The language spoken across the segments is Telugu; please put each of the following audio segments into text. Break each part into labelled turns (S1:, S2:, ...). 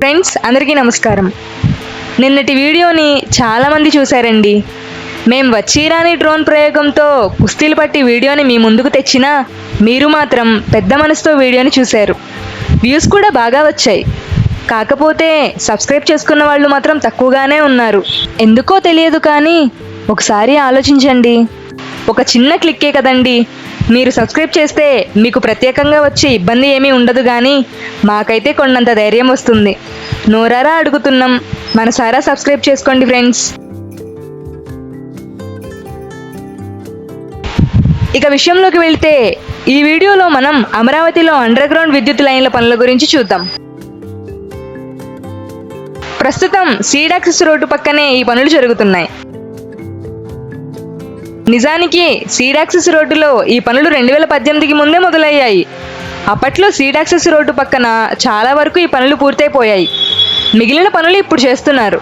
S1: ఫ్రెండ్స్ అందరికీ నమస్కారం. నిన్నటి వీడియోని చాలామంది చూశారండి. మేం వచ్చిరాని డ్రోన్ ప్రయోగంతో కుస్తీలు పట్టి వీడియోని మీ ముందుకు తెచ్చినా మీరు మాత్రం పెద్ద మనసుతో వీడియోని చూశారు. వ్యూస్ కూడా బాగా వచ్చాయి. కాకపోతే సబ్స్క్రైబ్ చేసుకున్న వాళ్ళు మాత్రం తక్కువగానే ఉన్నారు. ఎందుకో తెలియదు కానీ ఒకసారి ఆలోచించండి. ఒక చిన్న క్లిక్కే కదండి. మీరు సబ్స్క్రైబ్ చేస్తే మీకు ప్రత్యేకంగా వచ్చే ఇబ్బంది ఏమీ ఉండదు కానీ మాకైతే కొండంత ధైర్యం వస్తుంది. నోరారా అడుగుతున్నాం. మనసారా సబ్స్క్రైబ్ చేసుకోండి ఫ్రెండ్స్. ఇక విషయంలోకి వెళ్తే ఈ వీడియోలో మనం అమరావతిలో అండర్ గ్రౌండ్ విద్యుత్ లైన్ల పనుల గురించి చూద్దాం. ప్రస్తుతం సీడాక్సిస్ రోడ్డు పక్కనే ఈ పనులు జరుగుతున్నాయి. నిజానికి సీడాక్సిస్ రోడ్డులో ఈ పనులు రెండు వేల పద్దెనిమిదికి ముందే మొదలయ్యాయి. అప్పట్లో సీడాక్సిస్ రోడ్డు పక్కన చాలా వరకు ఈ పనులు పూర్తయిపోయాయి. మిగిలిన పనులు ఇప్పుడు చేస్తున్నారు.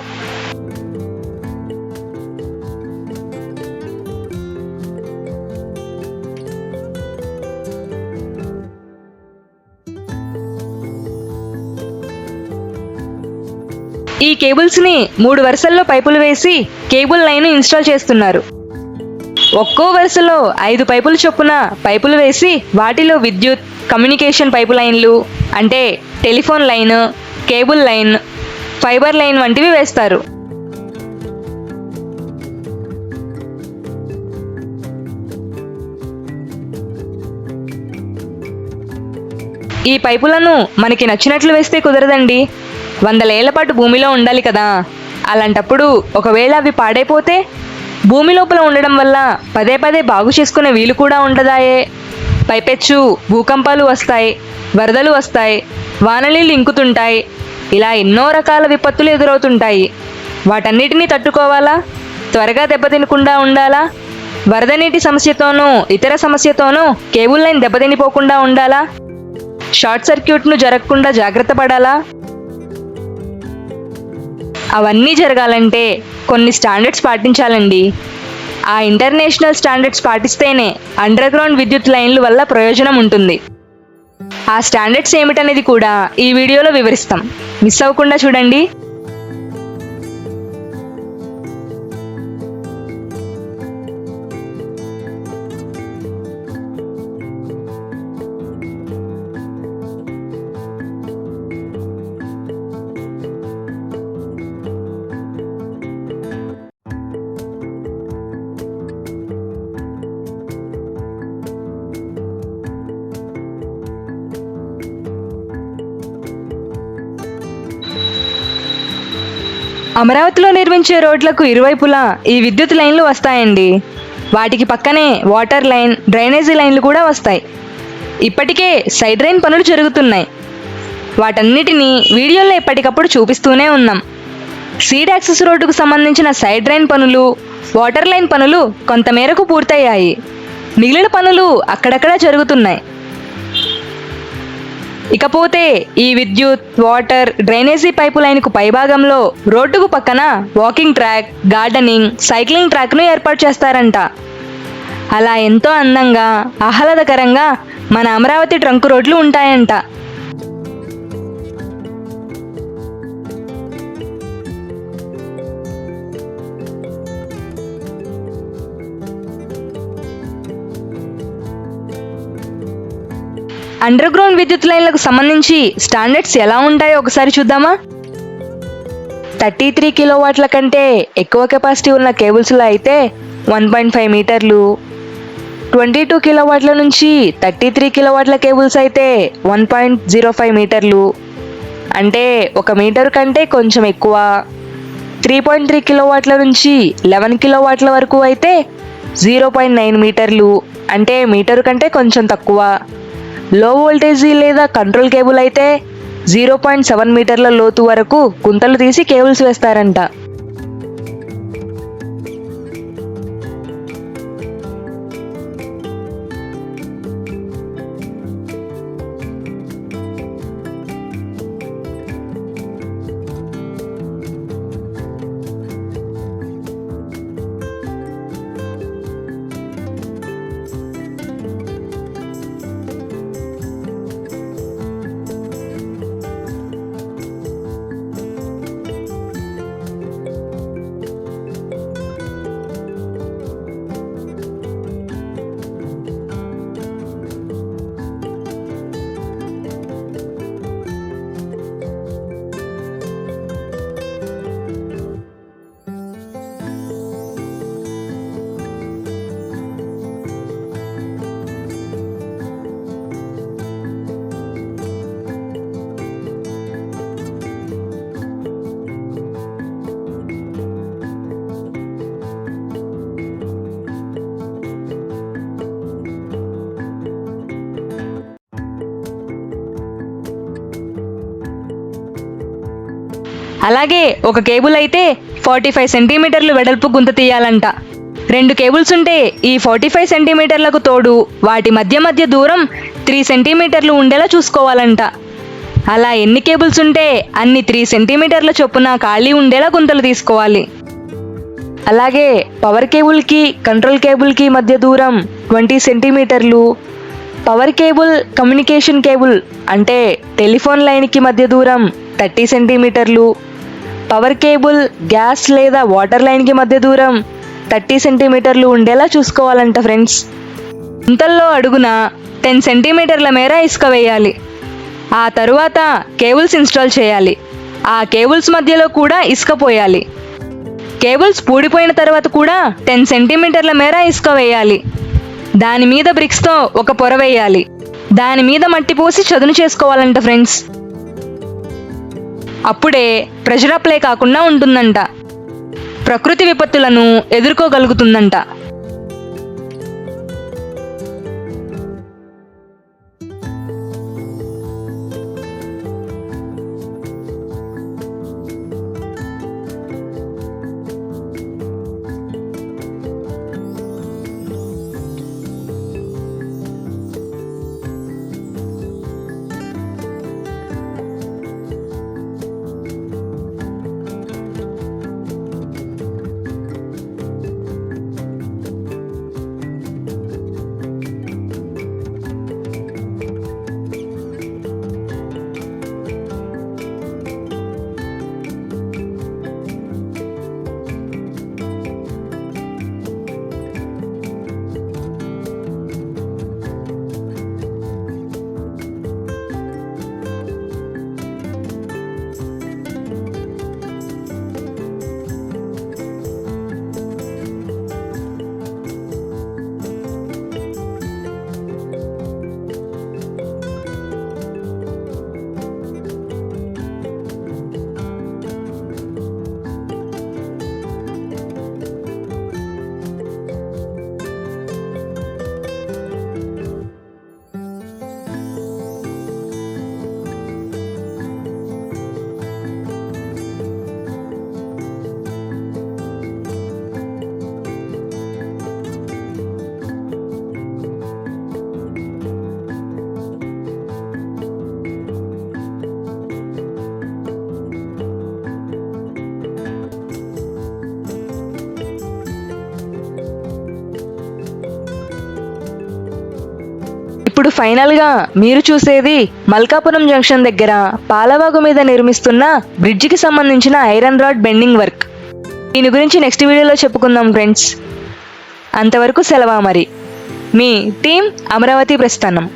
S1: ఈ కేబుల్స్ని మూడు వరుసల్లో పైపులు వేసి కేబుల్ లైన్ ఇన్స్టాల్ చేస్తున్నారు. ఒక్కో వరుసలో ఐదు పైపులు చొప్పున పైపులు వేసి వాటిలో విద్యుత్ కమ్యూనికేషన్ పైపు లైన్లు అంటే telephone line cable line fiber line వంటివి వేస్తారు. ఈ పైపులను మనకి నచ్చినట్లు వేస్తే కుదరదండి. వందలేళ్ళ పాటు భూమిలో ఉండాలి కదా. అలాంటప్పుడు ఒకవేళ అవి పాడైపోతే భూమి లోపల ఉండడం వల్ల పదే పదే బాగు చేసుకునే వీలు కూడా ఉండదాయే. పైపెచ్చు భూకంపాలు వస్తాయి వరదలు వస్తాయి వాననీళ్ళు ఇంకుతుంటాయి ఇలా ఎన్నో రకాల విపత్తులు ఎదురవుతుంటాయి. వాటన్నిటినీ తట్టుకోవాలా? త్వరగా దెబ్బతినకుండా ఉండాలా? వరద నీటి సమస్యతోనూ ఇతర సమస్యతోనూ కేబుల్ లైన్ దెబ్బతినిపోకుండా ఉండాలా? షార్ట్ సర్క్యూట్ను జరగకుండా జాగ్రత్త పడాలా? అవన్నీ జరగాలంటే కొన్ని స్టాండర్డ్స్ పాటించాలండి. ఆ ఇంటర్నేషనల్ స్టాండర్డ్స్ పాటిస్తేనే అండర్ గ్రౌండ్ విద్యుత్ లైన్ల వల్ల ప్రయోజనం ఉంటుంది. ఆ స్టాండర్డ్స్ ఏమిటనేది కూడా ఈ వీడియోలో వివరిస్తాం. మిస్ అవ్వకుండా చూడండి. అమరావతిలో నిర్మించే రోడ్లకు ఇరువైపులా ఈ విద్యుత్ లైన్లు వస్తాయండి. వాటికి పక్కనే వాటర్ లైన్ డ్రైనేజీ లైన్లు కూడా వస్తాయి. ఇప్పటికే సైడ్ డ్రైన్ పనులు జరుగుతున్నాయి. వాటన్నిటినీ వీడియోల్లో ఎప్పటికప్పుడు చూపిస్తూనే ఉన్నాం. సీడ్ యాక్సెస్ రోడ్డుకు సంబంధించిన సైడ్ డ్రైన్ పనులు వాటర్ లైన్ పనులు కొంతమేరకు పూర్తయ్యాయి. మిగిలిన పనులు అక్కడక్కడా జరుగుతున్నాయి. ఇకపోతే ఈ విద్యుత్ వాటర్ డ్రైనేజీ పైపు లైన్కు పైభాగంలో రోడ్డుకు పక్కన వాకింగ్ ట్రాక్ గార్డెనింగ్ సైక్లింగ్ ట్రాక్ను ఏర్పాటు చేస్తారంట. అలా ఎంతో అందంగా ఆహ్లాదకరంగా మన అమరావతి ట్రంక్ రోడ్లు ఉంటాయంట. అండర్ గ్రౌండ్ విద్యుత్ లైన్లకు సంబంధించి స్టాండర్డ్స్ ఎలా ఉంటాయో ఒకసారి చూద్దామా? థర్టీ త్రీ కిలోవాట్ల కంటే ఎక్కువ కెపాసిటీ ఉన్న కేబుల్స్లో అయితే వన్ పాయింట్ ఫైవ్ మీటర్లు. ట్వంటీ టూ కిలోవాట్ల నుంచి థర్టీ త్రీ కిలోవాట్ల కేబుల్స్ అయితే వన్ పాయింట్ జీరో ఫైవ్ మీటర్లు. అంటే ఒక మీటర్ కంటే కొంచెం ఎక్కువ. త్రీ పాయింట్ త్రీ కిలోవాట్ల నుంచి లెవెన్ కిలోవాట్ల వరకు అయితే జీరో పాయింట్ నైన్ మీటర్లు. అంటే మీటర్ కంటే కొంచెం తక్కువ. లో వోల్టేజీ లేదా కంట్రోల్ కేబుల్ అయితే జీరో పాయింట్ సెవెన్ మీటర్ల లోతు వరకు గుంతలు తీసి కేబుల్స్ వేస్తారంట. అలాగే ఒక కేబుల్ అయితే ఫార్టీ ఫైవ్ సెంటీమీటర్లు వెడల్పు గుంత తీయాలంట. రెండు కేబుల్స్ ఉంటే ఈ ఫార్టీ ఫైవ్ సెంటీమీటర్లకు తోడు వాటి మధ్య మధ్య దూరం త్రీ సెంటీమీటర్లు ఉండేలా చూసుకోవాలంట. అలా ఎన్ని కేబుల్స్ ఉంటే అన్ని త్రీ సెంటీమీటర్ల చొప్పున ఖాళీ ఉండేలా గుంతలు తీసుకోవాలి. అలాగే పవర్ కేబుల్కి కంట్రోల్ కేబుల్కి మధ్య దూరం ట్వంటీ సెంటీమీటర్లు పవర్ కేబుల్ కమ్యూనికేషన్ కేబుల్ అంటే టెలిఫోన్ లైన్కి మధ్య దూరం థర్టీ సెంటీమీటర్లు పవర్ కేబుల్ గ్యాస్ లేదా వాటర్ లైన్కి మధ్య దూరం థర్టీ సెంటీమీటర్లు ఉండేలా చూసుకోవాలంట ఫ్రెండ్స్. ఇంతల్లో అడుగున టెన్ సెంటీమీటర్ల మేర ఇసుక వేయాలి. ఆ తరువాత కేబుల్స్ ఇన్స్టాల్ చేయాలి. ఆ కేబుల్స్ మధ్యలో కూడా ఇసుక పోయాలి. కేబుల్స్ పూడిపోయిన తర్వాత కూడా టెన్ సెంటీమీటర్ల మేర ఇసుక వేయాలి. దాని మీద బ్రిక్స్తో ఒక పొర వేయాలి. దాని మీద మట్టి పోసి చదును చేసుకోవాలంట ఫ్రెండ్స్. అప్పుడే ప్రెషర్ అప్లై కాకుండా ఉంటుందంట. ప్రకృతి విపత్తులను ఎదుర్కోగలుగుతుందంట. ఫైనల్గా మీరు చూసేది మల్కాపురం జంక్షన్ దగ్గర పాలవాగు మీద నిర్మిస్తున్న బ్రిడ్జికి సంబంధించిన ఐరన్ రాడ్ బెండింగ్ వర్క్. దీని గురించి నెక్స్ట్ వీడియోలో చెప్పుకుందాం ఫ్రెండ్స్. అంతవరకు సెలవా మరి. మీ టీం అమరావతి ప్రస్థానం.